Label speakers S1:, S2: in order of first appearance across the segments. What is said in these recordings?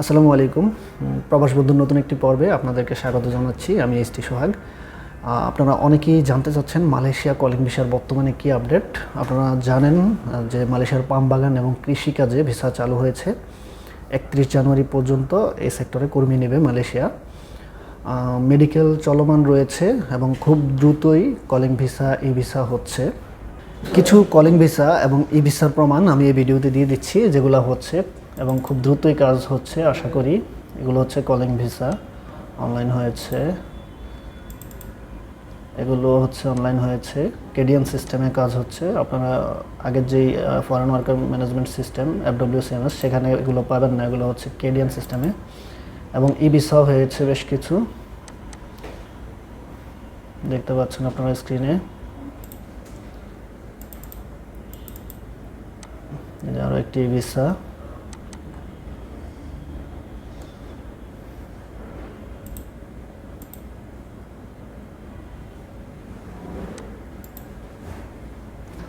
S1: আসসালামু আলাইকুম। প্রবাস বন্ধুর নতুন একটি পর্বে আপনাদেরকে স্বাগত জানাচ্ছি। আমি এস টি সোহাগ। আপনারা অনেকেই জানতে চাচ্ছেন মালয়েশিয়া কলিং ভিসার বর্তমানে কি আপডেট আপনারা জানেন যে মালয়েশিয়ার পাম বাগান এবং কৃষিকাজে ভিসা চালু হয়েছে। একত্রিশ জানুয়ারি পর্যন্ত এই সেক্টরে কর্মী নেবে মালয়েশিয়া। মেডিকেল চলমান রয়েছে এবং খুব দ্রুতই কলিং ভিসা ই ভিসা হচ্ছে। কিছু কলিং ভিসা এবং ই ভিসার প্রমাণ আমি এই ভিডিওতে দিয়ে দিচ্ছি, যেগুলো হচ্ছে এবং খুব দ্রুতই কাজ হচ্ছে, আশা করি। এগুলো হচ্ছে কলিং ভিসা অনলাইন হয়েছে। এগুলো হচ্ছে অনলাইন হয়েছে। কেডিয়ান সিস্টেমে কাজ হচ্ছে। আপনারা আগের যেই foreign worker management system FWCMS সেখানে এগুলো পাবেন না। এগুলো হচ্ছে কেডিয়ান সিস্টেমে এবং ই ভিসাও হয়েছে বেশ কিছু। দেখতে পাচ্ছেন আপনারা স্ক্রিনে আরও একটি ভিসা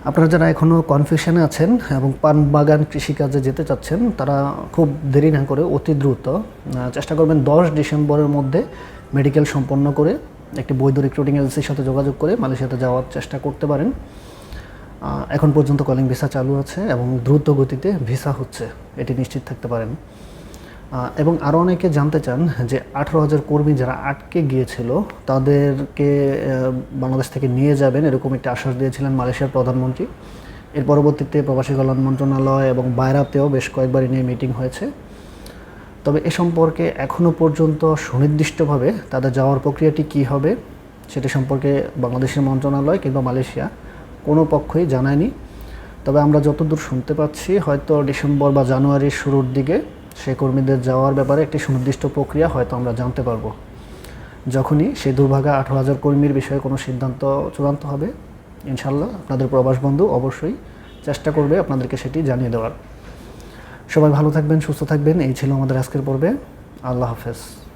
S1: আপনারা যারা এখনও কনফিউশনে আছেন এবং পান বাগান কৃষিকাজে যেতে চাচ্ছেন, তারা খুব দেরি না করে অতি দ্রুত চেষ্টা করবেন দশ ডিসেম্বরের মধ্যে মেডিকেল সম্পন্ন করে একটি বৈধ রিক্রুটিং এজেন্সির সাথে যোগাযোগ করে মালয়েশিয়াতে যাওয়ার চেষ্টা করতে পারেন। এখন পর্যন্ত কলিং ভিসা চালু আছে এবং দ্রুত গতিতে ভিসা হচ্ছে, এটি নিশ্চিত থাকতে পারেন। এবং আরও অনেকে জানতে চান যে আঠারো হাজার কর্মী যারা আটকে গিয়েছিল, তাদেরকে বাংলাদেশ থেকে নিয়ে যাবেন এরকম একটি আশ্বাস দিয়েছিলেন মালয়েশিয়ার প্রধানমন্ত্রী। এর পরবর্তীতে প্রবাসী কল্যাণ মন্ত্রণালয় এবং বাইরাতেও বেশ কয়েকবার নিয়ে মিটিং হয়েছে। তবে এ সম্পর্কে এখনও পর্যন্ত সুনির্দিষ্টভাবে তাদের যাওয়ার প্রক্রিয়াটি কী হবে, সেটি সম্পর্কে বাংলাদেশের মন্ত্রণালয় কিংবা মালয়েশিয়া কোনো পক্ষই জানায়নি। তবে আমরা যতদূর শুনতে পাচ্ছি, হয়তো ডিসেম্বর বা জানুয়ারির শুরুর দিকে সেই কর্মীদের যাওয়ার ব্যাপারে একটি সুনির্দিষ্ট প্রক্রিয়া হয়তো আমরা জানতে পারব। যখনই সেই দুর্ভাগা আঠারো হাজার কর্মীর বিষয়ে কোনো সিদ্ধান্ত চূড়ান্ত হবে ইনশাল্লাহ আপনাদের প্রবাস বন্ধু অবশ্যই চেষ্টা করবে আপনাদেরকে সেটি জানিয়ে দেওয়ার। সবাই ভালো থাকবেন, সুস্থ থাকবেন, এই ছিল আমাদের আজকের পর্বে। আল্লাহ হাফেজ।